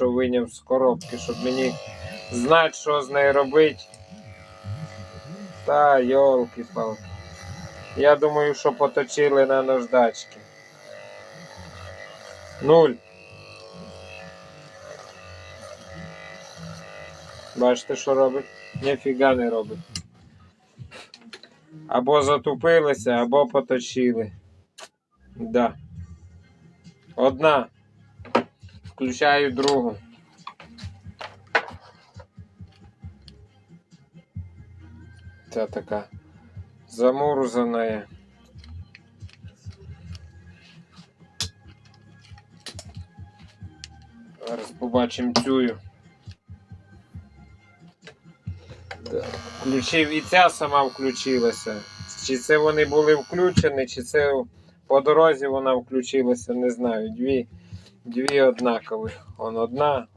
що виняв з коробки, щоб мені знати, що з нею робити. Та йолки палки Я думаю, що поточили на наждачки. Нуль. Бачите, що робить? Ніфіга не робить. Або затупилися, або поточили. Да. Одна. Включаю другу. Ця така замурзана. Зараз побачимо цю. Включив і ця сама включилася. Чи це вони були включені, чи це по дорозі вона включилася, не знаю. Дві, дві однакові. Он одна,